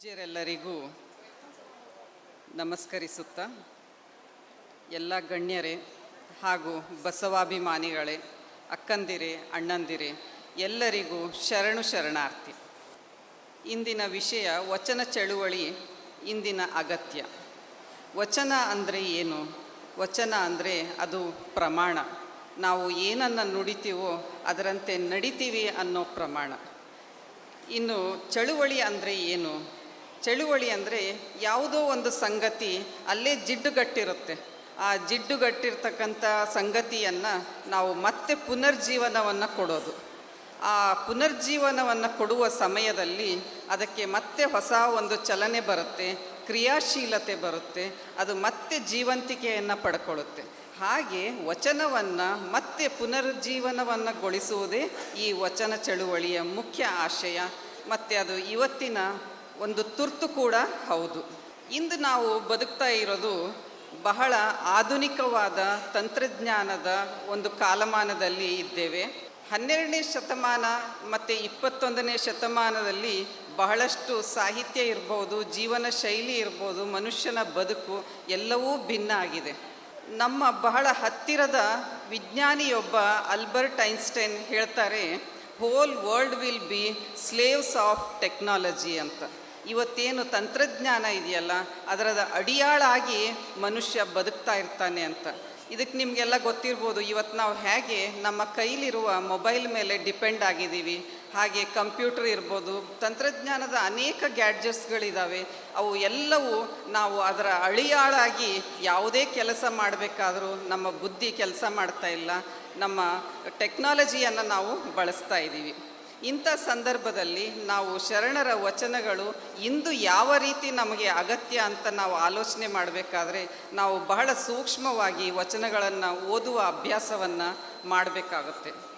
ಪೂಜ್ಯರೆಲ್ಲರಿಗೂ ನಮಸ್ಕರಿಸುತ್ತಾ, ಎಲ್ಲ ಗಣ್ಯರೇ ಹಾಗೂ ಬಸವಾಭಿಮಾನಿಗಳೇ, ಅಕ್ಕಂದಿರೇ, ಅಣ್ಣಂದಿರೇ, ಎಲ್ಲರಿಗೂ ಶರಣು ಶರಣಾರ್ಥಿ. ಇಂದಿನ ವಿಷಯ ವಚನ ಚಳುವಳಿ, ಇಂದಿನ ಅಗತ್ಯ. ವಚನ ಅಂದರೆ ಏನು? ವಚನ ಅಂದರೆ ಅದು ಪ್ರಮಾಣ. ನಾವು ಏನನ್ನು ನುಡಿತೀವೋ ಅದರಂತೆ ನಡಿತೀವಿ ಅನ್ನೋ ಪ್ರಮಾಣ. ಇನ್ನು ಚಳುವಳಿ ಅಂದರೆ ಏನು? ಚಳುವಳಿ ಅಂದರೆ ಯಾವುದೋ ಒಂದು ಸಂಗತಿ ಅಲ್ಲೇ ಜಿಡ್ಡುಗಟ್ಟಿರುತ್ತೆ. ಆ ಜಿಡ್ಡುಗಟ್ಟಿರ್ತಕ್ಕಂಥ ಸಂಗತಿಯನ್ನು ನಾವು ಮತ್ತೆ ಪುನರ್ಜೀವನವನ್ನು ಕೊಡೋದು. ಆ ಪುನರ್ಜೀವನವನ್ನು ಕೊಡುವ ಸಮಯದಲ್ಲಿ ಅದಕ್ಕೆ ಮತ್ತೆ ಹೊಸ ಒಂದು ಚಲನೆ ಬರುತ್ತೆ, ಕ್ರಿಯಾಶೀಲತೆ ಬರುತ್ತೆ, ಅದು ಮತ್ತೆ ಜೀವಂತಿಕೆಯನ್ನು ಪಡ್ಕೊಳ್ಳುತ್ತೆ. ಹಾಗೆ ವಚನವನ್ನು ಮತ್ತೆ ಪುನರುಜ್ಜೀವನವನ್ನುಗೊಳಿಸುವುದೇ ಈ ವಚನ ಚಳುವಳಿಯ ಮುಖ್ಯ ಆಶಯ. ಮತ್ತು ಅದು ಇವತ್ತಿನ ಒಂದು ತುರ್ತು ಕೂಡ ಹೌದು. ಇಂದು ನಾವು ಬದುಕ್ತಾ ಇರೋದು ಬಹಳ ಆಧುನಿಕವಾದ ತಂತ್ರಜ್ಞಾನದ ಒಂದು ಕಾಲಮಾನದಲ್ಲಿ ಇದ್ದೇವೆ. ಹನ್ನೆರಡನೇ ಶತಮಾನ ಮತ್ತು ಇಪ್ಪತ್ತೊಂದನೇ ಶತಮಾನದಲ್ಲಿ ಬಹಳಷ್ಟು ಸಾಹಿತ್ಯ ಇರ್ಬೋದು, ಜೀವನ ಶೈಲಿ ಇರ್ಬೋದು, ಮನುಷ್ಯನ ಬದುಕು ಎಲ್ಲವೂ ಭಿನ್ನ ಆಗಿದೆ. ನಮ್ಮ ಬಹಳ ಹತ್ತಿರದ ವಿಜ್ಞಾನಿಯೊಬ್ಬ ಅಲ್ಬರ್ಟ್ ಐನ್ಸ್ಟೈನ್ ಹೇಳ್ತಾರೆ whole world will be slaves of technology ಅಂತ. ಇವತ್ತೇನು ತಂತ್ರಜ್ಞಾನ ಇದೆಯಲ್ಲ ಅದರ ಅಡಿಯಾಳಾಗಿ ಮನುಷ್ಯ ಬದುಕ್ತಾ ಇರ್ತಾನೆ ಅಂತ. ಇದಕ್ಕೆ ನಿಮಗೆಲ್ಲ ಗೊತ್ತಿರ್ಬೋದು ಇವತ್ತು ನಾವು ಹೇಗೆ ನಮ್ಮ ಕೈಲಿರುವ ಮೊಬೈಲ್ ಮೇಲೆ ಡಿಪೆಂಡ್ ಆಗಿದ್ದೀವಿ. ಹಾಗೆ ಕಂಪ್ಯೂಟರ್ ಇರ್ಬೋದು, ತಂತ್ರಜ್ಞಾನದ ಅನೇಕ ಗ್ಯಾಡ್ಜೆಟ್ಸ್ಗಳಿದ್ದಾವೆ ಅವು ಎಲ್ಲವೂ ನಾವು ಅದರ ಅಳಿಯಾಳಾಗಿ ಯಾವುದೇ ಕೆಲಸ ಮಾಡಬೇಕಾದರೂ ನಮ್ಮ ಬುದ್ಧಿ ಕೆಲಸ ಮಾಡ್ತಾ ಇಲ್ಲ. ನಮ್ಮ ಟೆಕ್ನಾಲಜಿಯನ್ನು ನಾವು ಬಳಸ್ತಾ ಇದ್ದೀವಿ. ಇಂಥ ಸಂದರ್ಭದಲ್ಲಿ ನಾವು ಶರಣರ ವಚನಗಳು ಇಂದು ಯಾವ ರೀತಿ ನಮಗೆ ಅಗತ್ಯ ಅಂತ ನಾವು ಆಲೋಚನೆ ಮಾಡಬೇಕಾದ್ರೆ ನಾವು ಬಹಳ ಸೂಕ್ಷ್ಮವಾಗಿ ವಚನಗಳನ್ನು ಓದುವ ಅಭ್ಯಾಸವನ್ನು ಮಾಡಬೇಕಾಗುತ್ತೆ.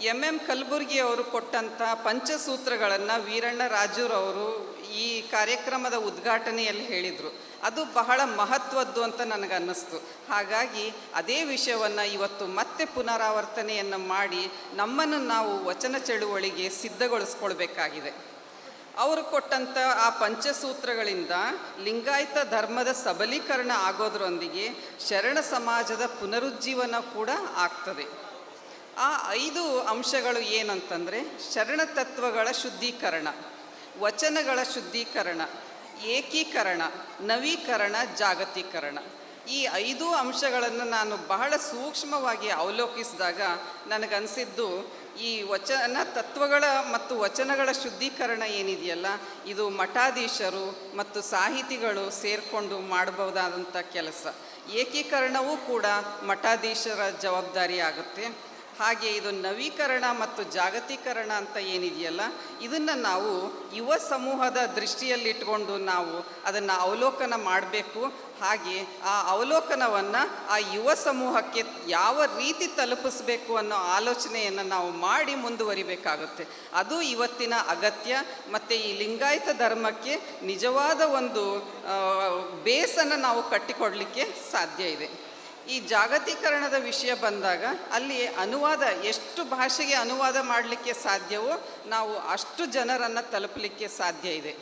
ಎಂ ಎಂ ಕಲಬುರ್ಗಿ ಅವರು ಕೊಟ್ಟಂಥ ಪಂಚಸೂತ್ರಗಳನ್ನು ವೀರಣ್ಣ ರಾಜುರವರು ಈ ಕಾರ್ಯಕ್ರಮದ ಉದ್ಘಾಟನೆಯಲ್ಲಿ ಹೇಳಿದರು. ಅದು ಬಹಳ ಮಹತ್ವದ್ದು ಅಂತ ನನಗನ್ನಿಸ್ತು. ಹಾಗಾಗಿ ಅದೇ ವಿಷಯವನ್ನು ಇವತ್ತು ಮತ್ತೆ ಪುನರಾವರ್ತನೆಯನ್ನು ಮಾಡಿ ನಮ್ಮನ್ನು ನಾವು ವಚನ ಚಳುವಳಿಗೆ ಸಿದ್ಧಗೊಳಿಸ್ಕೊಳ್ಬೇಕಾಗಿದೆ. ಅವರು ಕೊಟ್ಟಂಥ ಆ ಪಂಚಸೂತ್ರಗಳಿಂದ ಲಿಂಗಾಯತ ಧರ್ಮದ ಸಬಲೀಕರಣ ಆಗೋದರೊಂದಿಗೆ ಶರಣ ಸಮಾಜದ ಪುನರುಜ್ಜೀವನ ಕೂಡ ಆಗ್ತದೆ. ಆ ಐದು ಅಂಶಗಳು ಏನಂತಂದರೆ ಶರಣ ತತ್ವಗಳ ಶುದ್ಧೀಕರಣ, ವಚನಗಳ ಶುದ್ಧೀಕರಣ, ಏಕೀಕರಣ, ನವೀಕರಣ, ಜಾಗತೀಕರಣ. ಈ ಐದು ಅಂಶಗಳನ್ನು ನಾನು ಬಹಳ ಸೂಕ್ಷ್ಮವಾಗಿ ಅವಲೋಕಿಸಿದಾಗ ನನಗನ್ಸಿದ್ದು ಈ ವಚನ ತತ್ವಗಳ ಮತ್ತು ವಚನಗಳ ಶುದ್ಧೀಕರಣ ಏನಿದೆಯಲ್ಲ, ಇದು ಮಠಾಧೀಶರು ಮತ್ತು ಸಾಹಿತಿಗಳು ಸೇರಿಕೊಂಡು ಮಾಡಬಹುದಾದಂಥ ಕೆಲಸ. ಏಕೀಕರಣವೂ ಕೂಡ ಮಠಾಧೀಶರ ಜವಾಬ್ದಾರಿ ಆಗುತ್ತೆ ಹಾಗೆ ಇದು ನವೀಕರಣ ಮತ್ತು ಜಾಗತೀಕರಣ ಅಂತ ಏನಿದೆಯಲ್ಲ, ಇದನ್ನು ನಾವು ಯುವ ಸಮೂಹದ ದೃಷ್ಟಿಯಲ್ಲಿಟ್ಕೊಂಡು ನಾವು ಅದನ್ನು ಅವಲೋಕನ ಮಾಡಬೇಕು. ಹಾಗೆ ಆ ಅವಲೋಕನವನ್ನು ಆ ಯುವ ಸಮೂಹಕ್ಕೆ ಯಾವ ರೀತಿ ತಲುಪಿಸ್ಬೇಕು ಅನ್ನೋ ಆಲೋಚನೆಯನ್ನು ನಾವು ಮಾಡಿ ಮುಂದುವರಿಬೇಕಾಗುತ್ತೆ. ಅದು ಇವತ್ತಿನ ಅಗತ್ಯ. ಮತ್ತು ಈ ಲಿಂಗಾಯತ ಧರ್ಮಕ್ಕೆ ನಿಜವಾದ ಒಂದು ಬೇಸನ್ನು ನಾವು ಕಟ್ಟಿಕೊಡಲಿಕ್ಕೆ ಸಾಧ್ಯ ಇದೆ. ಈ ಜಾಗತೀಕರಣದ ವಿಷಯ ಬಂದಾಗ ಅಲ್ಲಿ ಅನುವಾದ, ಎಷ್ಟು ಭಾಷೆಗೆ ಅನುವಾದ ಮಾಡಲಿಕ್ಕೆ ಸಾಧ್ಯವೋ ನಾವು ಅಷ್ಟು ಜನರನ್ನು ತಲುಪಲಿಕ್ಕೆ ಸಾಧ್ಯ ಇದೆ.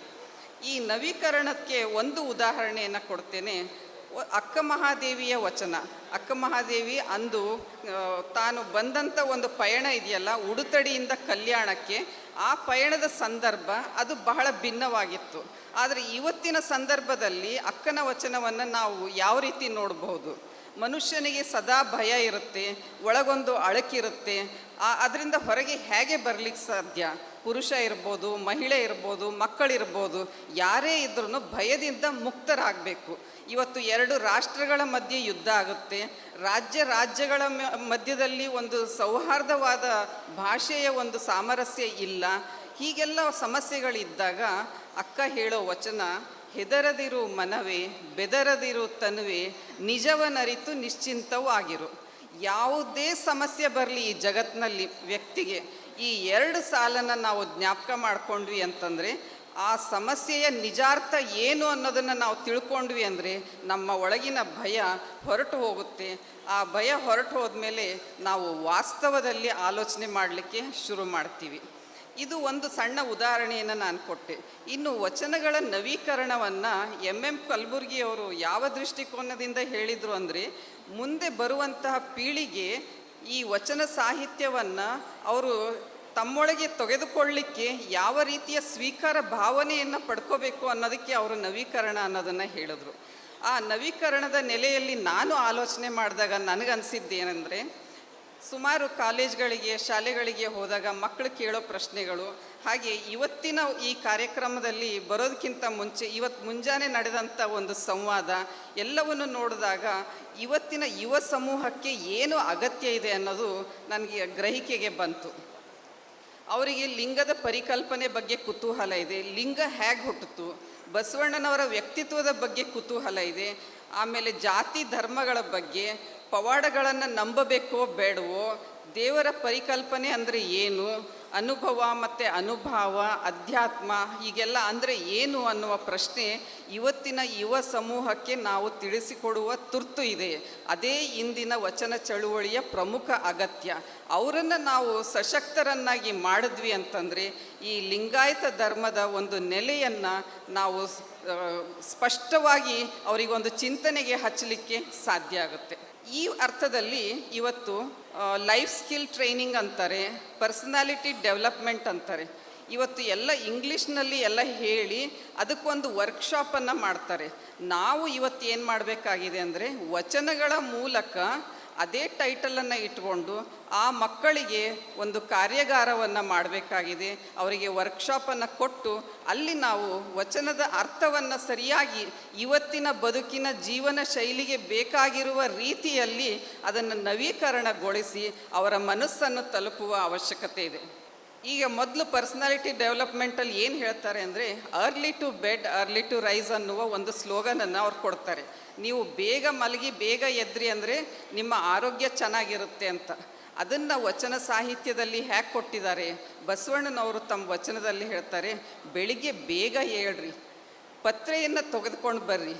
ಈ ನವೀಕರಣಕ್ಕೆ ಒಂದು ಉದಾಹರಣೆಯನ್ನು ಕೊಡ್ತೇನೆ. ಅಕ್ಕ ಮಹಾದೇವಿಯ ವಚನ. ಅಕ್ಕ ಮಹಾದೇವಿ ಅಂದು ತಾನು ಬಂದಂಥ ಒಂದು ಪಯಣ ಇದೆಯಲ್ಲ, ಉಡುತಡಿಯಿಂದ ಕಲ್ಯಾಣಕ್ಕೆ, ಆ ಪಯಣದ ಸಂದರ್ಭ ಅದು ಬಹಳ ಭಿನ್ನವಾಗಿತ್ತು. ಆದರೆ ಇವತ್ತಿನ ಸಂದರ್ಭದಲ್ಲಿ ಅಕ್ಕನ ವಚನವನ್ನು ನಾವು ಯಾವ ರೀತಿ ನೋಡಬಹುದು? ಮನುಷ್ಯನಿಗೆ ಸದಾ ಭಯ ಇರುತ್ತೆ, ಒಳಗೊಂದು ಅಳಕಿರುತ್ತೆ ಅದರಿಂದ ಹೊರಗೆ ಹೇಗೆ ಬರಲಿಕ್ಕೆ ಸಾಧ್ಯ? ಪುರುಷ ಇರ್ಬೋದು, ಮಹಿಳೆ ಇರ್ಬೋದು, ಮಕ್ಕಳಿರ್ಬೋದು, ಯಾರೇ ಇದ್ರೂ ಭಯದಿಂದ ಮುಕ್ತರಾಗಬೇಕು. ಇವತ್ತು ಎರಡು ರಾಷ್ಟ್ರಗಳ ಮಧ್ಯೆ ಯುದ್ಧ ಆಗುತ್ತೆ. ರಾಜ್ಯ ರಾಜ್ಯಗಳ ಮಧ್ಯದಲ್ಲಿ ಒಂದು ಸೌಹಾರ್ದವಾದ ಭಾಷೆಯ ಒಂದು ಸಾಮರಸ್ಯ ಇಲ್ಲ. ಹೀಗೆಲ್ಲ ಸಮಸ್ಯೆಗಳಿದ್ದಾಗ ಅಕ್ಕ ಹೇಳೋ ವಚನ ಹೆದರದಿರು ಮನವೇ, ಬೆದರದಿರು ತನುವೆ, ನಿಜವನರಿತು ನಿಶ್ಚಿಂತವೂ ಆಗಿರು. ಯಾವುದೇ ಸಮಸ್ಯೆ ಬರಲಿ ಈ ಜಗತ್ತಿನಲ್ಲಿ ವ್ಯಕ್ತಿಗೆ, ಈ ಎರಡು ಸಾಲನ್ನು ನಾವು ಜ್ಞಾಪಕ ಮಾಡ್ಕೊಂಡ್ವಿ ಅಂತಂದರೆ, ಆ ಸಮಸ್ಯೆಯ ನಿಜಾರ್ಥ ಏನು ಅನ್ನೋದನ್ನು ನಾವು ತಿಳ್ಕೊಂಡ್ವಿ ಅಂದರೆ, ನಮ್ಮ ಒಳಗಿನ ಭಯ ಹೊರಟು ಹೋಗುತ್ತೆ. ಆ ಭಯ ಹೊರಟು ಹೋದ್ಮೇಲೆ ನಾವು ವಾಸ್ತವದಲ್ಲಿ ಆಲೋಚನೆ ಮಾಡಲಿಕ್ಕೆ ಶುರು ಮಾಡ್ತೀವಿ. ಇದು ಒಂದು ಸಣ್ಣ ಉದಾಹರಣೆಯನ್ನು ನಾನು ಕೊಟ್ಟೆ. ಇನ್ನು ವಚನಗಳ ನವೀಕರಣವನ್ನು ಎಂ ಎಂ ಕಲಬುರ್ಗಿಯವರು ಯಾವ ದೃಷ್ಟಿಕೋನದಿಂದ ಹೇಳಿದರು ಅಂದರೆ, ಮುಂದೆ ಬರುವಂತಹ ಪೀಳಿಗೆ ಈ ವಚನ ಸಾಹಿತ್ಯವನ್ನು ಅವರು ತಮ್ಮೊಳಗೆ ತೆಗೆದುಕೊಳ್ಳಿಕ್ಕೆ ಯಾವ ರೀತಿಯ ಸ್ವೀಕಾರ ಭಾವನೆಯನ್ನು ಪಡ್ಕೋಬೇಕು ಅನ್ನೋದಕ್ಕೆ ಅವರು ನವೀಕರಣ ಅನ್ನೋದನ್ನು ಹೇಳಿದ್ರು. ಆ ನವೀಕರಣದ ನೆಲೆಯಲ್ಲಿ ನಾನು ಆಲೋಚನೆ ಮಾಡಿದಾಗ ನನಗನ್ಸಿದ್ದೇನೆಂದರೆ ಸುಮಾರು ಕಾಲೇಜ್ಗಳಿಗೆ, ಶಾಲೆಗಳಿಗೆ ಹೋದಾಗ ಮಕ್ಕಳು ಕೇಳೋ ಪ್ರಶ್ನೆಗಳು. ಹಾಗೆ ಇವತ್ತಿನ ಈ ಕಾರ್ಯಕ್ರಮದಲ್ಲಿ ಬರೋದಕ್ಕಿಂತ ಮುಂಚೆ ಇವತ್ತು ಮುಂಜಾನೆ ನಡೆದಂಥ ಒಂದು ಸಂವಾದ, ಎಲ್ಲವನ್ನು ನೋಡಿದಾಗ ಇವತ್ತಿನ ಯುವ ಸಮೂಹಕ್ಕೆ ಏನು ಅಗತ್ಯ ಇದೆ ಅನ್ನೋದು ನನಗೆ ಗ್ರಹಿಕೆಗೆ ಬಂತು. ಅವರಿಗೆ ಲಿಂಗದ ಪರಿಕಲ್ಪನೆ ಬಗ್ಗೆ ಕುತೂಹಲ ಇದೆ. ಲಿಂಗ ಹೇಗೆ ಹುಟ್ಟಿತು ಬಸವಣ್ಣನವರ ವ್ಯಕ್ತಿತ್ವದ ಬಗ್ಗೆ ಕುತೂಹಲ ಇದೆ. ಆಮೇಲೆ ಜಾತಿ ಧರ್ಮಗಳ ಬಗ್ಗೆ ಪವಾಡಗಳನ್ನು ನಂಬಬೇಕೋ ಬೇಡವೋ? ದೇವರ ಪರಿಕಲ್ಪನೆ ಅಂದರೆ ಏನು? ಅನುಭವ ಮತ್ತು ಅನುಭಾವ, ಅಧ್ಯಾತ್ಮ ಹೀಗೆಲ್ಲ ಅಂದರೆ ಏನು ಅನ್ನುವ ಪ್ರಶ್ನೆ ಇವತ್ತಿನ ಯುವ ಸಮೂಹಕ್ಕೆ ನಾವು ತಿಳಿಸಿಕೊಡುವ ತುರ್ತು ಇದೆ. ಅದೇ ಇಂದಿನ ವಚನ ಚಳುವಳಿಯ ಪ್ರಮುಖ ಅಗತ್ಯ. ಅವರನ್ನು ನಾವು ಸಶಕ್ತರನ್ನಾಗಿ ಮಾಡಿದ್ವಿ ಅಂತಂದರೆ ಈ ಲಿಂಗಾಯತ ಧರ್ಮದ ಒಂದು ನೆಲೆಯನ್ನು ನಾವು ಸ್ಪಷ್ಟವಾಗಿ ಅವರಿಗೊಂದು ಚಿಂತನೆಗೆ ಹಚ್ಚಲಿಕ್ಕೆ ಸಾಧ್ಯ ಆಗುತ್ತೆ. ಈ ಅರ್ಥದಲ್ಲಿ ಇವತ್ತು ಲೈಫ್ ಸ್ಕಿಲ್ ಟ್ರೈನಿಂಗ್ ಅಂತಾರೆ ಪರ್ಸನಾಲಿಟಿ ಡೆವಲಪ್ಮೆಂಟ್ ಅಂತಾರೆ. ಇವತ್ತು ಎಲ್ಲ ಇಂಗ್ಲೀಷ್ನಲ್ಲಿ ಎಲ್ಲ ಹೇಳಿ ಅದಕ್ಕೊಂದು ವರ್ಕ್ಶಾಪನ್ನು ಮಾಡ್ತಾರೆ. ನಾವು ಇವತ್ತು ಏನು ಮಾಡಬೇಕಾಗಿದೆ ಅಂದರೆ, ವಚನಗಳ ಮೂಲಕ ಅದೇ ಟೈಟಲನ್ನು ಇಟ್ಕೊಂಡು ಆ ಮಕ್ಕಳಿಗೆ ಒಂದು ಕಾರ್ಯಾಗಾರವನ್ನು ಮಾಡಬೇಕಾಗಿದೆ. ಅವರಿಗೆ ವರ್ಕ್ಶಾಪನ್ನು ಕೊಟ್ಟು ಅಲ್ಲಿ ನಾವು ವಚನದ ಅರ್ಥವನ್ನು ಸರಿಯಾಗಿ ಇವತ್ತಿನ ಬದುಕಿನ ಜೀವನ ಶೈಲಿಗೆ ಬೇಕಾಗಿರುವ ರೀತಿಯಲ್ಲಿ ಅದನ್ನು ನವೀಕರಣಗೊಳಿಸಿ ಅವರ ಮನಸ್ಸನ್ನು ತಲುಪುವ ಅವಶ್ಯಕತೆ ಇದೆ. ಈಗ ಮೊದಲು ಪರ್ಸನಾಲಿಟಿ ಡೆವಲಪ್ಮೆಂಟಲ್ಲಿ ಏನು ಹೇಳ್ತಾರೆ ಅಂದರೆ early to bed early to rise ಅನ್ನುವ ಒಂದು ಸ್ಲೋಗನನ್ನು ಅವ್ರು ಕೊಡ್ತಾರೆ. ನೀವು ಬೇಗ ಮಲಗಿ, ಬೇಗ ಎದ್ರಿ ಅಂದರೆ ನಿಮ್ಮ ಆರೋಗ್ಯ ಚೆನ್ನಾಗಿರುತ್ತೆ ಅಂತ. ಅದನ್ನು ವಚನ ಸಾಹಿತ್ಯದಲ್ಲಿ ಹ್ಯಾಕ್ ಕೊಟ್ಟಿದ್ದಾರೆ. ಬಸವಣ್ಣನವರು ತಮ್ಮ ವಚನದಲ್ಲಿ ಹೇಳ್ತಾರೆ, ಬೆಳಿಗ್ಗೆ ಬೇಗ ಹೇಳ್ರಿ ಪತ್ರೆಯನ್ನು ತೆಗೆದುಕೊಂಡು ಬರ್ರಿ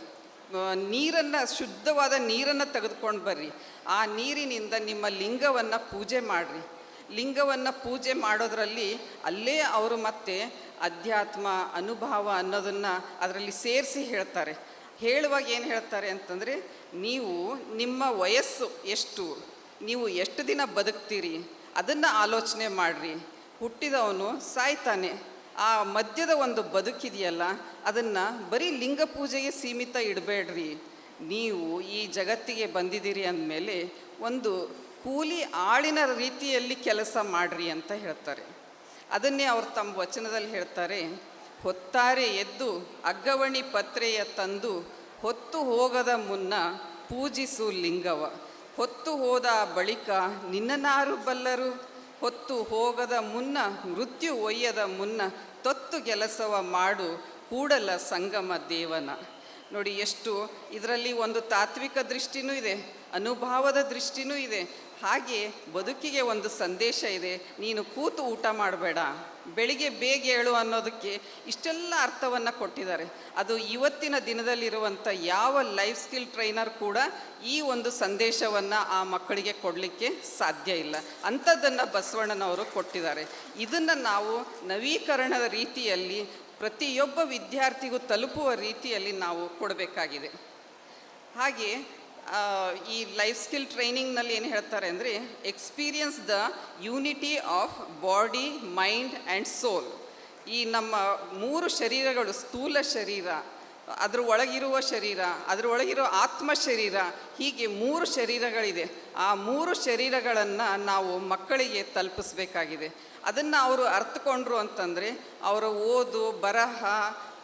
ನೀರನ್ನು, ಶುದ್ಧವಾದ ನೀರನ್ನು ತೆಗೆದುಕೊಂಡು ಬರ್ರಿ. ಆ ನೀರಿನಿಂದ ನಿಮ್ಮ ಲಿಂಗವನ್ನು ಪೂಜೆ ಮಾಡಿರಿ. ಲಿಂಗವನ್ನು ಪೂಜೆ ಮಾಡೋದರಲ್ಲಿ ಅಲ್ಲೇ ಅವರು ಮತ್ತೆ ಅಧ್ಯಾತ್ಮ, ಅನುಭವ ಅನ್ನೋದನ್ನು ಅದರಲ್ಲಿ ಸೇರಿಸಿ ಹೇಳ್ತಾರೆ. ಹೇಳುವಾಗ ಏನು ಹೇಳ್ತಾರೆ ಅಂತಂದರೆ, ನೀವು ನಿಮ್ಮ ವಯಸ್ಸು ಎಷ್ಟು, ನೀವು ಎಷ್ಟು ದಿನ ಬದುಕ್ತೀರಿ, ಅದನ್ನು ಆಲೋಚನೆ ಮಾಡಿರಿ. ಹುಟ್ಟಿದವನು ಸಾಯ್ತಾನೆ. ಆ ಮಧ್ಯದ ಒಂದು ಬದುಕಿದೆಯಲ್ಲ, ಅದನ್ನು ಬರೀ ಲಿಂಗ ಪೂಜೆಗೆ ಸೀಮಿತ ಇಡಬೇಡ್ರಿ. ನೀವು ಈ ಜಗತ್ತಿಗೆ ಬಂದಿದ್ದೀರಿ ಅಂದಮೇಲೆ ಒಂದು ಕೂಲಿ ಆಳಿನ ರೀತಿಯಲ್ಲಿ ಕೆಲಸ ಮಾಡ್ರಿ ಅಂತ ಹೇಳ್ತಾರೆ. ಅದನ್ನೇ ಅವರು ತಮ್ಮ ವಚನದಲ್ಲಿ ಹೇಳ್ತಾರೆ, ಹೊತ್ತಾರೆ ಎದ್ದು ಅಗ್ಗವಣಿ ಪತ್ರೆಯ ತಂದು ಹೊತ್ತು ಹೋಗದ ಮುನ್ನ ಪೂಜಿಸು ಲಿಂಗವ. ಹೊತ್ತು ಹೋದ ಬಳಿಕ ನಿನ್ನನಾರು ಬಲ್ಲರು? ಹೊತ್ತು ಹೋಗದ ಮುನ್ನ ಮೃತ್ಯು ಒಯ್ಯದ ಮುನ್ನ ತೊತ್ತು ಕೆಲಸವ ಮಾಡು ಕೂಡಲ ಸಂಗಮ ದೇವನ. ನೋಡಿ ಎಷ್ಟು ಇದರಲ್ಲಿ ಒಂದು ತಾತ್ವಿಕ ದೃಷ್ಟಿನೂ ಇದೆ. ಅನುಭವದ ದೃಷ್ಟಿನೂ ಇದೆ. ಹಾಗೆ ಬದುಕಿಗೆ ಒಂದು ಸಂದೇಶ ಇದೆ. ನೀನು ಕೂತು ಊಟ ಮಾಡಬೇಡ. ಬೆಳಿಗ್ಗೆ ಬೇಗ ಏಳು ಅನ್ನೋದಕ್ಕೆ ಇಷ್ಟೆಲ್ಲ ಅರ್ಥವನ್ನು ಕೊಟ್ಟಿದ್ದಾರೆ. ಅದು ಇವತ್ತಿನ ದಿನದಲ್ಲಿರುವಂಥ ಯಾವ ಲೈಫ್ ಸ್ಕಿಲ್ ಟ್ರೈನರ್ ಕೂಡ ಈ ಒಂದು ಸಂದೇಶವನ್ನು ಆ ಮಕ್ಕಳಿಗೆ ಕೊಡಲಿಕ್ಕೆ ಸಾಧ್ಯ ಇಲ್ಲ. ಅಂಥದ್ದನ್ನು ಬಸವಣ್ಣನವರು ಕೊಟ್ಟಿದ್ದಾರೆ. ಇದನ್ನು ನಾವು ನವೀಕರಣದ ರೀತಿಯಲ್ಲಿ ಪ್ರತಿಯೊಬ್ಬ ವಿದ್ಯಾರ್ಥಿಗೂ ತಲುಪುವ ರೀತಿಯಲ್ಲಿ ನಾವು ಕೊಡಬೇಕಾಗಿದೆ. ಹಾಗೆ ಆ, ಈ ಲೈಫ್ ಸ್ಕಿಲ್ ಟ್ರೈನಿಂಗ್ನಲ್ಲಿ ಏನು ಹೇಳ್ತಾರೆ ಅಂದರೆ experience the unity of body mind and soul ಈ ನಮ್ಮ ಮೂರು ಶರೀರಗಳು ಸ್ಥೂಲ ಶರೀರ, ಅದ್ರ ಒಳಗಿರುವ ಶರೀರ, ಅದ್ರ ಒಳಗಿರೋ ಆತ್ಮ ಶರೀರ, ಹೀಗೆ ಮೂರು ಶರೀರಗಳಿದೆ. ಆ ಮೂರು ಶರೀರಗಳನ್ನು ನಾವು ಮಕ್ಕಳಿಗೆ ತಲುಪಿಸ್ಬೇಕಾಗಿದೆ. ಅದನ್ನು ಅವರು ಅರ್ಥಕೊಂಡ್ರು ಅಂತಂದರೆ, ಅವರ ಓದು, ಬರಹ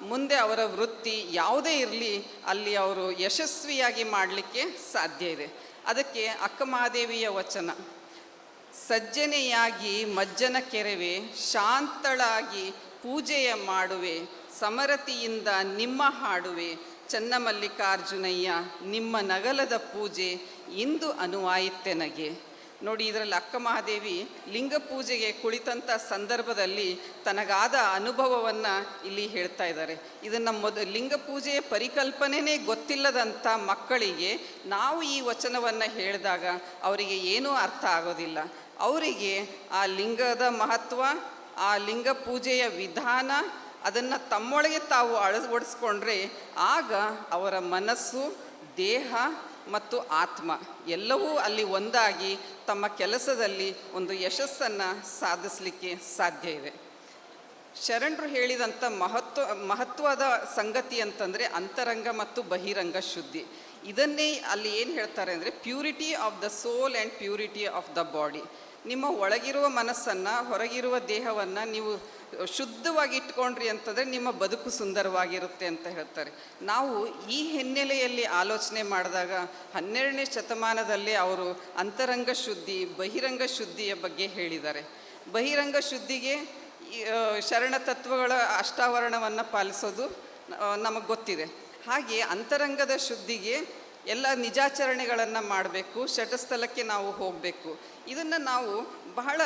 ಮುಂದೆ ಅವರ ವೃತ್ತಿ ಯಾವುದೇ ಇರಲಿ, ಅಲ್ಲಿ ಅವರು ಯಶಸ್ವಿಯಾಗಿ ಮಾಡಲಿಕ್ಕೆ ಸಾಧ್ಯ ಇದೆ. ಅದಕ್ಕೆ ಅಕ್ಕಮಹಾದೇವಿಯ ವಚನ. ಸಜ್ಜನೆಯಾಗಿ ಮಜ್ಜನ ಕೆರವೆ, ಶಾಂತಳಾಗಿ ಪೂಜೆಯ ಮಾಡುವೆ, ಸಮರತಿಯಿಂದ ನಿಮ್ಮ ಹಾಡುವೆ, ಚನ್ನಮಲ್ಲಿಕಾರ್ಜುನಯ್ಯ, ನಿಮ್ಮ ನಗಲದ ಪೂಜೆ ಇಂದು ಅನುವಾಯಿತೆನಗೆ ನೋಡಿ, ಇದರಲ್ಲಿ ಅಕ್ಕ ಮಹಾದೇವಿ ಲಿಂಗ ಪೂಜೆಗೆ ಕುಳಿತಂಥ ಸಂದರ್ಭದಲ್ಲಿ ತನಗಾದ ಅನುಭವವನ್ನು ಇಲ್ಲಿ ಹೇಳ್ತಾ ಇದ್ದಾರೆ. ಇದನ್ನು ಮೊದ, ಲಿಂಗ ಪೂಜೆಯ ಪರಿಕಲ್ಪನೆಯೇ ಗೊತ್ತಿಲ್ಲದಂಥ ಮಕ್ಕಳಿಗೆ ನಾವು ಈ ವಚನವನ್ನು ಹೇಳಿದಾಗ ಅವರಿಗೆ ಏನೂ ಅರ್ಥ ಆಗೋದಿಲ್ಲ. ಅವರಿಗೆ ಆ ಲಿಂಗದ ಮಹತ್ವ, ಆ ಲಿಂಗ ಪೂಜೆಯ ವಿಧಾನ, ಅದನ್ನು ತಮ್ಮೊಳಗೆ ತಾವು ಅಳವಡಿಸ್ಕೊಂಡ್ರೆ ಆಗ ಅವರ ಮನಸ್ಸು, ದೇಹ ಮತ್ತು ಆತ್ಮ ಎಲ್ಲವೂ ಅಲ್ಲಿ ಒಂದಾಗಿ ತಮ್ಮ ಕೆಲಸದಲ್ಲಿ ಒಂದು ಯಶಸ್ಸನ್ನು ಸಾಧಿಸಲಿಕ್ಕೆ ಸಾಧ್ಯ ಇದೆ. ಶರಣರು ಹೇಳಿದಂಥ ಮಹತ್ವ, ಮಹತ್ವದ ಸಂಗತಿ ಅಂತಂದರೆ ಅಂತರಂಗ ಮತ್ತು ಬಹಿರಂಗ ಶುದ್ಧಿ. ಇದನ್ನೇ ಅಲ್ಲಿ ಏನು ಹೇಳ್ತಾರೆ ಅಂದರೆ purity of the soul and purity of the body. ನಿಮ್ಮ ಒಳಗಿರುವ ಮನಸ್ಸನ್ನು, ಹೊರಗಿರುವ ದೇಹವನ್ನು ನೀವು ಶುದ್ಧವಾಗಿ ಇಟ್ಕೊಂಡ್ರಿ ಅಂತಂದರೆ ನಿಮ್ಮ ಬದುಕು ಸುಂದರವಾಗಿರುತ್ತೆ ಅಂತ ಹೇಳ್ತಾರೆ. ನಾವು ಈ ಹಿನ್ನೆಲೆಯಲ್ಲಿ ಆಲೋಚನೆ ಮಾಡಿದಾಗ ಹನ್ನೆರಡನೇ ಶತಮಾನದಲ್ಲಿ ಅವರು ಅಂತರಂಗ ಶುದ್ಧಿ, ಬಹಿರಂಗ ಶುದ್ಧಿಯ ಬಗ್ಗೆ ಹೇಳಿದ್ದಾರೆ. ಬಹಿರಂಗ ಶುದ್ಧಿಗೆ ಶರಣ ತತ್ವಗಳ ಅಷ್ಟಾವರಣವನ್ನು ಪಾಲಿಸೋದು ನಮಗೆ ಗೊತ್ತಿದೆ. ಹಾಗೆ ಅಂತರಂಗದ ಶುದ್ಧಿಗೆ ಎಲ್ಲ ನಿಜಾಚರಣೆಗಳನ್ನು ಮಾಡಬೇಕು ಶಟಸ್ಥಲಕ್ಕೆ ನಾವು ಹೋಗಬೇಕು. ಇದನ್ನು ನಾವು ಬಹಳ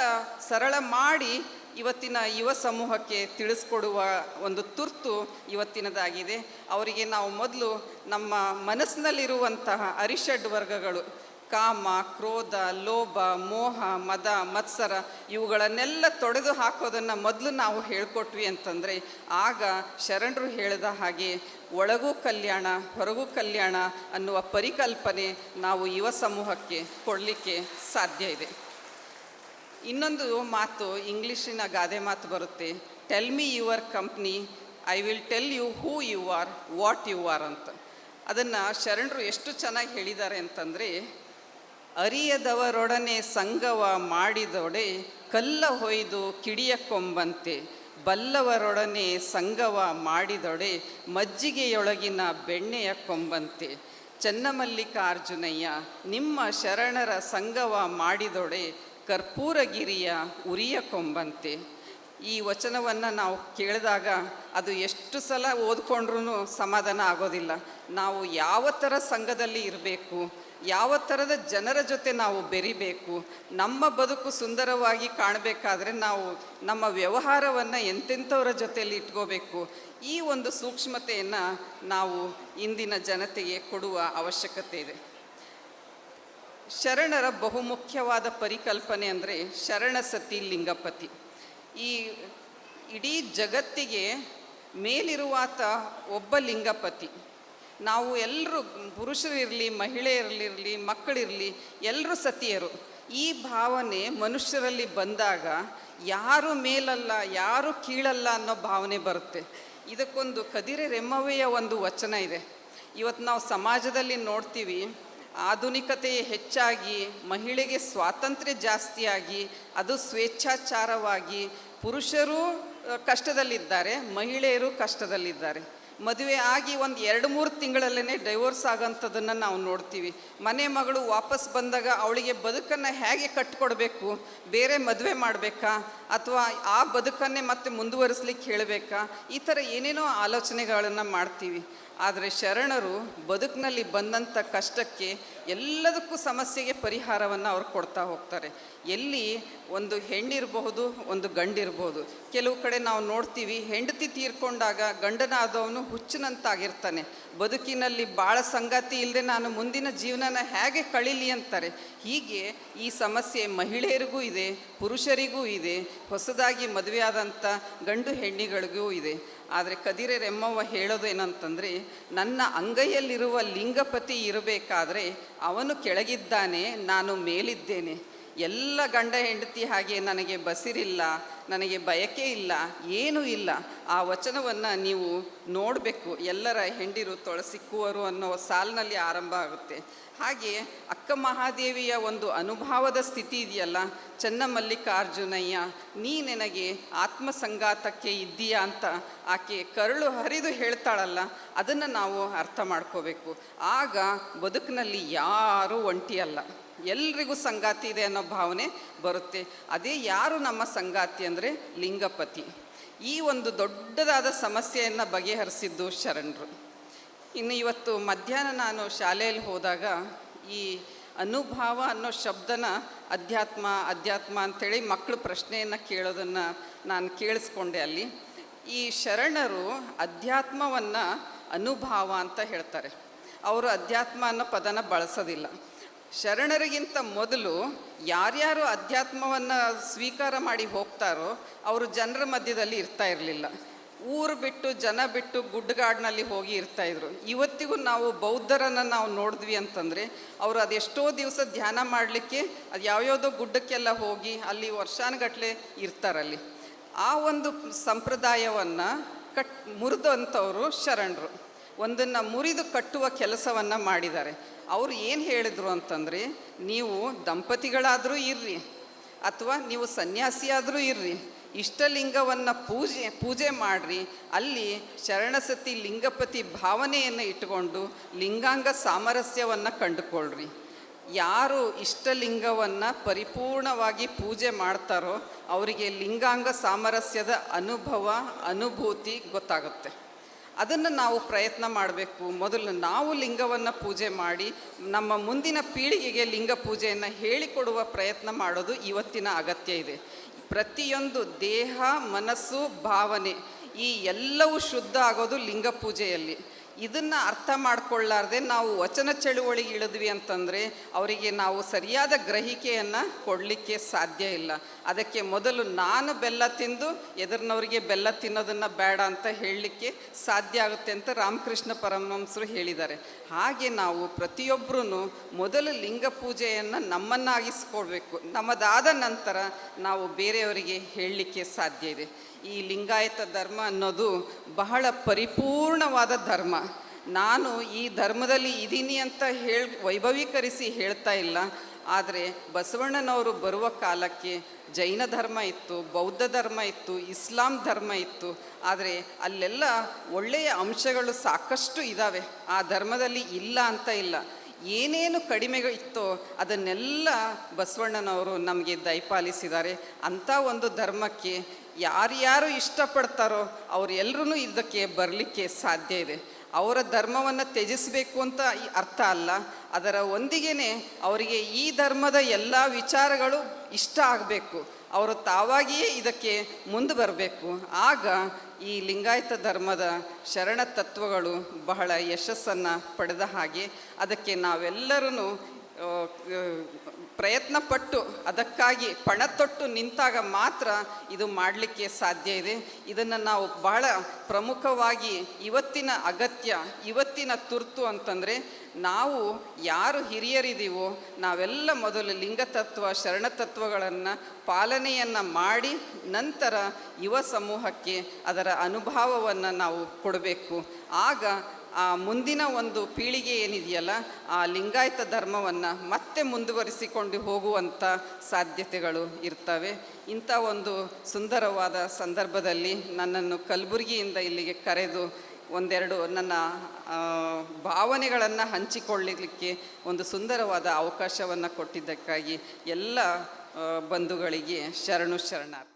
ಸರಳ ಮಾಡಿ ಇವತ್ತಿನ ಯುವ ಸಮೂಹಕ್ಕೆ ತಿಳಿಸ್ಕೊಡುವ ಒಂದು ತುರ್ತು ಇವತ್ತಿನದಾಗಿದೆ. ಅವರಿಗೆ ನಾವು ಮೊದಲು ನಮ್ಮ ಮನಸ್ಸಿನಲ್ಲಿರುವಂತಹ ಅರಿಷಡ್ ವರ್ಗಗಳು, ಕಾಮ, ಕ್ರೋಧ, ಲೋಭ, ಮೋಹ, ಮದ, ಮತ್ಸರ, ಇವುಗಳನ್ನೆಲ್ಲ ತೊಡೆದು ಹಾಕೋದನ್ನು ಮೊದಲು ನಾವು ಹೇಳ್ಕೊಟ್ವಿ ಅಂತಂದರೆ, ಆಗ ಶರಣರು ಹೇಳಿದ ಹಾಗೆ ಒಳಗೂ ಕಲ್ಯಾಣ, ಹೊರಗೂ ಕಲ್ಯಾಣ ಅನ್ನುವ ಪರಿಕಲ್ಪನೆ ನಾವು ಯುವ ಸಮೂಹಕ್ಕೆ ಕೊಡಲಿಕ್ಕೆ ಸಾಧ್ಯ ಇದೆ. ಇನ್ನೊಂದು ಮಾತು, ಇಂಗ್ಲೀಷಿನ ಗಾದೆ ಮಾತು ಬರುತ್ತೆ. Tell me your company I will tell you who you are what you are ಅಂತ. ಅದನ್ನು ಶರಣರು ಎಷ್ಟು ಚೆನ್ನಾಗಿ ಹೇಳಿದ್ದಾರೆ ಅಂತಂದರೆ, ಅರಿಯದವರೊಡನೆ ಸಂಗವ ಮಾಡಿದೊಡೆ ಕಲ್ಲ ಹೊಯ್ದು ಕಿಡಿಯ ಕೊಂಬಂತೆ, ಬಲ್ಲವರೊಡನೆ ಸಂಗವ ಮಾಡಿದೊಡೆ ಮಜ್ಜಿಗೆಯೊಳಗಿನ ಬೆಣ್ಣೆಯ ಕೊಂಬಂತೆ. ಚನ್ನಮಲ್ಲಿಕಾರ್ಜುನಯ್ಯ, ನಿಮ್ಮ ಶರಣರ ಸಂಗವ ಮಾಡಿದೊಡೆ ಕರ್ಪೂರಗಿರಿಯ ಉರಿಯ ಕೊಂಬಂತೆ. ಈ ವಚನವನ್ನು ನಾವು ಕೇಳಿದಾಗ ಅದು ಎಷ್ಟು ಸಲ ಓದ್ಕೊಂಡ್ರೂ ಸಮಾಧಾನ ಆಗೋದಿಲ್ಲ. ನಾವು ಯಾವ ಥರ ಸಂಘದಲ್ಲಿ ಇರಬೇಕು, ಯಾವ ಥರದ ಜನರ ಜೊತೆ ನಾವು ಬೆರಿಬೇಕು, ನಮ್ಮ ಬದುಕು ಸುಂದರವಾಗಿ ಕಾಣಬೇಕಾದ್ರೆ ನಾವು ನಮ್ಮ ವ್ಯವಹಾರವನ್ನು ಎಂತೆಂಥವರ ಜೊತೆಯಲ್ಲಿ ಇಟ್ಕೋಬೇಕು, ಈ ಒಂದು ಸೂಕ್ಷ್ಮತೆಯನ್ನು ನಾವು ಇಂದಿನ ಜನತೆಗೆ ಕೊಡುವ ಅವಶ್ಯಕತೆ ಇದೆ. ಶರಣರ ಬಹುಮುಖ್ಯವಾದ ಪರಿಕಲ್ಪನೆ ಅಂದರೆ ಶರಣ ಸತಿ ಲಿಂಗಪತಿ. ಈ ಇಡೀ ಜಗತ್ತಿಗೆ ಮೇಲಿರುವಾತ ಒಬ್ಬ ಲಿಂಗಪತಿ. ನಾವು ಎಲ್ಲರೂ ಪುರುಷರಿರಲಿ ಮಹಿಳೆಯರಲ್ಲಿರಲಿ ಮಕ್ಕಳಿರಲಿ ಎಲ್ಲರೂ ಸತಿಯರು. ಈ ಭಾವನೆ ಮನುಷ್ಯರಲ್ಲಿ ಬಂದಾಗ ಯಾರು ಮೇಲಲ್ಲ, ಯಾರು ಕೀಳಲ್ಲ ಅನ್ನೋ ಭಾವನೆ ಬರುತ್ತೆ. ಇದಕ್ಕೊಂದು ಕದಿರೆ ರೆಮ್ಮವೆಯ ಒಂದು ವಚನ ಇದೆ. ಇವತ್ತು ನಾವು ಸಮಾಜದಲ್ಲಿ ನೋಡ್ತೀವಿ ಆಧುನಿಕತೆ ಹೆಚ್ಚಾಗಿ ಮಹಿಳೆಗೆ ಸ್ವಾತಂತ್ರ್ಯ ಜಾಸ್ತಿಯಾಗಿ ಅದು ಸ್ವೇಚ್ಛಾಚಾರವಾಗಿ ಪುರುಷರು ಕಷ್ಟದಲ್ಲಿದ್ದಾರೆ ಮಹಿಳೆಯರು ಕಷ್ಟದಲ್ಲಿದ್ದಾರೆ. ಮದುವೆ ಆಗಿ ಒಂದು ಎರಡು ಮೂರು ತಿಂಗಳಲ್ಲೇ ಡೈವೋರ್ಸ್ ಆಗೋಂಥದ್ದನ್ನು ನಾವು ನೋಡ್ತೀವಿ. ಮನೆ ಮಗಳು ವಾಪಸ್ ಬಂದಾಗ ಅವಳಿಗೆ ಬದುಕನ್ನು ಹೇಗೆ ಕಟ್ಕೊಡ್ಬೇಕು? ಬೇರೆ ಮದುವೆ ಮಾಡಬೇಕಾ? ಅಥವಾ ಆ ಬದುಕನ್ನೇ ಮತ್ತೆ ಮುಂದುವರಿಸ್ಲಿಕ್ಕೆ ಹೇಳಬೇಕಾ? ಈ ಥರ ಏನೇನೋ ಆಲೋಚನೆಗಳನ್ನು ಮಾಡ್ತೀವಿ. ಆದರೆ ಶರಣರು ಬದುಕಿನಲ್ಲಿ ಬಂದಂಥ ಕಷ್ಟಕ್ಕೆ ಎಲ್ಲದಕ್ಕೂ ಸಮಸ್ಯೆಗೆ ಪರಿಹಾರವನ್ನು ಅವ್ರು ಕೊಡ್ತಾ ಹೋಗ್ತಾರೆ. ಎಲ್ಲಿ ಒಂದು ಹೆಣ್ಣಿರಬಹುದು, ಒಂದು ಗಂಡಿರಬಹುದು. ಕೆಲವು ಕಡೆ ನಾವು ನೋಡ್ತೀವಿ, ಹೆಂಡತಿ ತೀರ್ಕೊಂಡಾಗ ಗಂಡನಾದವನು ಹುಚ್ಚನಂತಾಗಿರ್ತಾನೆ. ಬದುಕಿನಲ್ಲಿ ಭಾಳ ಸಂಗತಿ ಇಲ್ಲದೆ ನಾನು ಮುಂದಿನ ಜೀವನನ ಹೇಗೆ ಕಳೀಲಿ ಅಂತಾರೆ. ಹೀಗೆ ಈ ಸಮಸ್ಯೆ ಮಹಿಳೆಯರಿಗೂ ಇದೆ, ಪುರುಷರಿಗೂ ಇದೆ, ಹೊಸದಾಗಿ ಮದುವೆಯಾದಂಥ ಗಂಡು ಹೆಣ್ಣಿಗಳಿಗೂ ಇದೆ. ಆದರೆ ಕದಿರೆ ರೆಮ್ಮವ್ವ ಹೇಳೋದೇನಂತಂದರೆ, ನನ್ನ ಅಂಗೈಯಲ್ಲಿರುವ ಲಿಂಗಪತಿ ಇರಬೇಕಾದ್ರೆ ಅವನು ಕೆಳಗಿದ್ದಾನೆ, ನಾನು ಮೇಲಿದ್ದೇನೆ. ಎಲ್ಲ ಗಂಡ ಹೆಂಡತಿ ಹಾಗೆ ನನಗೆ ಬಸಿರಿಲ್ಲ, ನನಗೆ ಬಯಕೆ ಇಲ್ಲ, ಏನೂ ಇಲ್ಲ. ಆ ವಚನವನ್ನು ನೀವು ನೋಡಬೇಕು. ಎಲ್ಲರ ಹೆಂಡಿರು ತೊಳಸಿಕ್ಕುವರು ಅನ್ನೋ ಸಾಲಿನಲ್ಲಿ ಆರಂಭ ಆಗುತ್ತೆ. ಹಾಗೆ ಅಕ್ಕ ಮಹಾದೇವಿಯ ಒಂದು ಅನುಭವದ ಸ್ಥಿತಿ ಇದೆಯಲ್ಲ? ಚನ್ನಮಲ್ಲಿಕಾರ್ಜುನಯ್ಯ, ನೀ ನನಗೆ ಆತ್ಮಸಂಗಾತಕ್ಕೆ ಇದ್ದೀಯಾ ಅಂತ ಆಕೆ ಕರುಳು ಹರಿದು ಹೇಳ್ತಾಳಲ್ಲ, ಅದನ್ನು ನಾವು ಅರ್ಥ ಮಾಡ್ಕೋಬೇಕು. ಆಗ ಬದುಕಿನಲ್ಲಿ ಯಾರೂ ಒಂಟಿಯಲ್ಲ ಎಲ್ರಿಗೂ ಸಂಗಾತಿ ಇದೆ ಅನ್ನೋ ಭಾವನೆ ಬರುತ್ತೆ. ಅದೇ ಯಾರು ನಮ್ಮ ಸಂಗಾತಿ ಅಂದರೆ ಲಿಂಗಪತಿ. ಈ ಒಂದು ದೊಡ್ಡದಾದ ಸಮಸ್ಯೆಯನ್ನು ಬಗೆಹರಿಸಿದ್ದು ಶರಣರು. ಇನ್ನು ಇವತ್ತು ಮಧ್ಯಾಹ್ನ ನಾನು ಶಾಲೆಯಲ್ಲಿ ಹೋದಾಗ ಈ ಅನುಭಾವ ಅನ್ನೋ ಶಬ್ದನ ಅಧ್ಯಾತ್ಮ ಅಧ್ಯಾತ್ಮ ಅಂಥೇಳಿ ಮಕ್ಕಳು ಪ್ರಶ್ನೆಯನ್ನು ಕೇಳೋದನ್ನು ನಾನು ಕೇಳಿಸ್ಕೊಂಡೆ ಅಲ್ಲಿ. ಈ ಶರಣರು ಅಧ್ಯಾತ್ಮವನ್ನು ಅನುಭಾವ ಅಂತ ಹೇಳ್ತಾರೆ. ಅವರು ಅಧ್ಯಾತ್ಮ ಅನ್ನೋ ಪದನ ಬಳಸೋದಿಲ್ಲ. ಶರಣರಿಗಿಂತ ಮೊದಲು ಯಾರ್ಯಾರು ಅಧ್ಯಾತ್ಮವನ್ನು ಸ್ವೀಕಾರ ಮಾಡಿ ಹೋಗ್ತಾರೋ ಅವರು ಜನರ ಮಧ್ಯದಲ್ಲಿ ಇರ್ತಾ ಇರಲಿಲ್ಲ. ಊರು ಬಿಟ್ಟು ಜನ ಬಿಟ್ಟು ಗುಡ್ಡಗಾಡಿನಲ್ಲಿ ಹೋಗಿ ಇರ್ತಾಯಿದ್ರು ಇವತ್ತಿಗೂ ನಾವು ಬೌದ್ಧರನ್ನು ನಾವು ನೋಡಿದ್ವಿ ಅಂತಂದರೆ, ಅವರು ಅದೆಷ್ಟೋ ದಿವಸ ಧ್ಯಾನ ಮಾಡಲಿಕ್ಕೆ ಅದು ಯಾವ್ಯಾವುದೋ ಗುಡ್ಡಕ್ಕೆಲ್ಲ ಹೋಗಿ ಅಲ್ಲಿ ವರ್ಷಾನುಗಟ್ಲೆ ಇರ್ತಾರಲ್ಲಿ ಆ ಒಂದು ಸಂಪ್ರದಾಯವನ್ನು ಕಟ್ ಮುರಿದಂಥವರು ಶರಣರು. ಒಂದನ್ನು ಮುರಿದು ಕಟ್ಟುವ ಕೆಲಸವನ್ನು ಮಾಡಿದ್ದಾರೆ. ಅವರು ಏನು ಹೇಳಿದರು ಅಂತಂದರೆ, ನೀವು ದಂಪತಿಗಳಾದರೂ ಇರ್ರಿ ಅಥವಾ ನೀವು ಸನ್ಯಾಸಿಯಾದರೂ ಇರ್ರಿ, ಇಷ್ಟಲಿಂಗವನ್ನು ಪೂಜೆ ಪೂಜೆ ಮಾಡಿರಿ, ಅಲ್ಲಿ ಶರಣಸತಿ ಲಿಂಗಪತಿ ಭಾವನೆಯನ್ನು ಇಟ್ಟುಕೊಂಡು ಲಿಂಗಾಂಗ ಸಾಮರಸ್ಯವನ್ನು ಕಂಡುಕೊಳ್ಳ್ರಿ ಯಾರು ಇಷ್ಟಲಿಂಗವನ್ನು ಪರಿಪೂರ್ಣವಾಗಿ ಪೂಜೆ ಮಾಡ್ತಾರೋ ಅವರಿಗೆ ಲಿಂಗಾಂಗ ಸಾಮರಸ್ಯದ ಅನುಭವ, ಅನುಭೂತಿ ಗೊತ್ತಾಗುತ್ತೆ. ಅದನ್ನು ನಾವು ಪ್ರಯತ್ನ ಮಾಡಬೇಕು. ಮೊದಲು ನಾವು ಲಿಂಗವನ್ನು ಪೂಜೆ ಮಾಡಿ, ನಮ್ಮ ಮುಂದಿನ ಪೀಳಿಗೆಗೆ ಲಿಂಗ ಪೂಜೆಯನ್ನು ಹೇಳಿಕೊಡುವ ಪ್ರಯತ್ನ ಮಾಡೋದು ಇವತ್ತಿನ ಅಗತ್ಯ ಇದೆ. ಪ್ರತಿಯೊಂದು ದೇಹ, ಮನಸ್ಸು, ಭಾವನೆ ಈ ಎಲ್ಲವೂ ಶುದ್ಧ ಆಗೋದು ಲಿಂಗ ಪೂಜೆಯಲ್ಲಿ. ಇದನ್ನು ಅರ್ಥ ಮಾಡ್ಕೊಳ್ಳಾರ್ದೆ ನಾವು ವಚನ ಚಳುವಳಿಗೆ ಇಳಿದ್ವಿ ಅಂತಂದರೆ ಅವರಿಗೆ ನಾವು ಸರಿಯಾದ ಗ್ರಹಿಕೆಯನ್ನು ಕೊಡಲಿಕ್ಕೆ ಸಾಧ್ಯ ಇಲ್ಲ. ಅದಕ್ಕೆ ಮೊದಲು ನಾನು ಬೆಲ್ಲ ತಿಂದು ಎದುರಿನವರಿಗೆ ಬೆಲ್ಲ ತಿನ್ನೋದನ್ನು ಬೇಡ ಅಂತ ಹೇಳಲಿಕ್ಕೆ ಸಾಧ್ಯ ಆಗುತ್ತೆ ಅಂತ ರಾಮಕೃಷ್ಣ ಪರಮಹಂಸರು ಹೇಳಿದ್ದಾರೆ. ಹಾಗೆ ನಾವು ಪ್ರತಿಯೊಬ್ಬರೂ ಮೊದಲು ಲಿಂಗ ಪೂಜೆಯನ್ನು ನಮ್ಮನ್ನಾಗಿಸ್ಕೊಳ್ಬೇಕು ನಮ್ಮದಾದ ನಂತರ ನಾವು ಬೇರೆಯವರಿಗೆ ಹೇಳಲಿಕ್ಕೆ ಸಾಧ್ಯ ಇದೆ. ಈ ಲಿಂಗಾಯತ ಧರ್ಮ ಅನ್ನೋದು ಬಹಳ ಪರಿಪೂರ್ಣವಾದ ಧರ್ಮ. ನಾನು ಈ ಧರ್ಮದಲ್ಲಿ ಇದ್ದೀನಿ ಅಂತ ಹೇಳಿ ವೈಭವೀಕರಿಸಿ ಹೇಳ್ತಾ ಇಲ್ಲ. ಆದರೆ ಬಸವಣ್ಣನವರು ಬರುವ ಕಾಲಕ್ಕೆ ಜೈನ ಧರ್ಮ ಇತ್ತು, ಬೌದ್ಧ ಧರ್ಮ ಇತ್ತು, ಇಸ್ಲಾಂ ಧರ್ಮ ಇತ್ತು. ಆದರೆ ಅಲ್ಲೆಲ್ಲ ಒಳ್ಳೆಯ ಅಂಶಗಳು ಸಾಕಷ್ಟು ಇದ್ದಾವೆ ಆ ಧರ್ಮದಲ್ಲಿ ಇಲ್ಲ ಅಂತ ಇಲ್ಲ. ಏನೇನು ಕಡಿಮೆ ಇತ್ತೋ ಅದನ್ನೆಲ್ಲ ಬಸವಣ್ಣನವರು ನಮಗೆ ದಯಪಾಲಿಸಿದ್ದಾರೆ. ಅಂಥ ಒಂದು ಧರ್ಮಕ್ಕೆ ಯಾರ್ಯಾರು ಇಷ್ಟಪಡ್ತಾರೋ ಅವರೆಲ್ಲರೂ ಇದಕ್ಕೆ ಬರಲಿಕ್ಕೆ ಸಾಧ್ಯ ಇದೆ. ಅವರ ಧರ್ಮವನ್ನು ತ್ಯಜಿಸಬೇಕು ಅಂತ ಅರ್ಥ ಅಲ್ಲ. ಅದರ ಒಂದಿಗೆನೇ ಅವರಿಗೆ ಈ ಧರ್ಮದ ಎಲ್ಲ ವಿಚಾರಗಳು ಇಷ್ಟ ಆಗಬೇಕು. ಅವರು ತಾವಾಗಿಯೇ ಇದಕ್ಕೆ ಮುಂದೆ ಬರಬೇಕು. ಆಗ ಈ ಲಿಂಗಾಯತ ಧರ್ಮದ ಶರಣ ತತ್ವಗಳು ಬಹಳ ಯಶಸ್ಸನ್ನು ಪಡೆದ ಹಾಗೆ ಅದಕ್ಕೆ ನಾವೆಲ್ಲರೂ ಪ್ರಯತ್ನ ಪಟ್ಟು ಅದಕ್ಕಾಗಿ ಪಣ ತೊಟ್ಟು ನಿಂತಾಗ ಮಾತ್ರ ಇದು ಮಾಡಲಿಕ್ಕೆ ಸಾಧ್ಯ ಇದೆ. ಇದನ್ನು ನಾವು ಬಹಳ ಪ್ರಮುಖವಾಗಿ ಇವತ್ತಿನ ಅಗತ್ಯ, ಇವತ್ತಿನ ತುರ್ತು ಅಂತಂದರೆ ನಾವು ಯಾರು ಹಿರಿಯರಿದ್ದೀವೋ ನಾವೆಲ್ಲ ಮೊದಲು ಲಿಂಗತತ್ವ, ಶರಣತತ್ವಗಳನ್ನು ಪಾಲನೆಯನ್ನು ಮಾಡಿ ನಂತರ ಯುವ ಸಮೂಹಕ್ಕೆ ಅದರ ಅನುಭವವನ್ನು ನಾವು ಕೊಡಬೇಕು. ಆಗ ಮುಂದಿನ ಒಂದು ಪೀಳಿಗೆ ಏನಿದೆಯಲ್ಲ, ಆ ಲಿಂಗಾಯತ ಧರ್ಮವನ್ನು ಮತ್ತೆ ಮುಂದುವರಿಸಿಕೊಂಡು ಹೋಗುವಂಥ ಸಾಧ್ಯತೆಗಳು ಇರ್ತವೆ. ಇಂಥ ಒಂದು ಸುಂದರವಾದ ಸಂದರ್ಭದಲ್ಲಿ ನನ್ನನ್ನು ಕಲಬುರಗಿಯಿಂದ ಇಲ್ಲಿಗೆ ಕರೆದು ಒಂದೆರಡು ನನ್ನ ಭಾವನೆಗಳನ್ನು ಹಂಚಿಕೊಳ್ಳಲಿಕ್ಕೆ ಒಂದು ಸುಂದರವಾದ ಅವಕಾಶವನ್ನು ಕೊಟ್ಟಿದ್ದಕ್ಕಾಗಿ ಎಲ್ಲ ಬಂಧುಗಳಿಗೆ ಶರಣು ಶರಣಾರ್ಥಿ.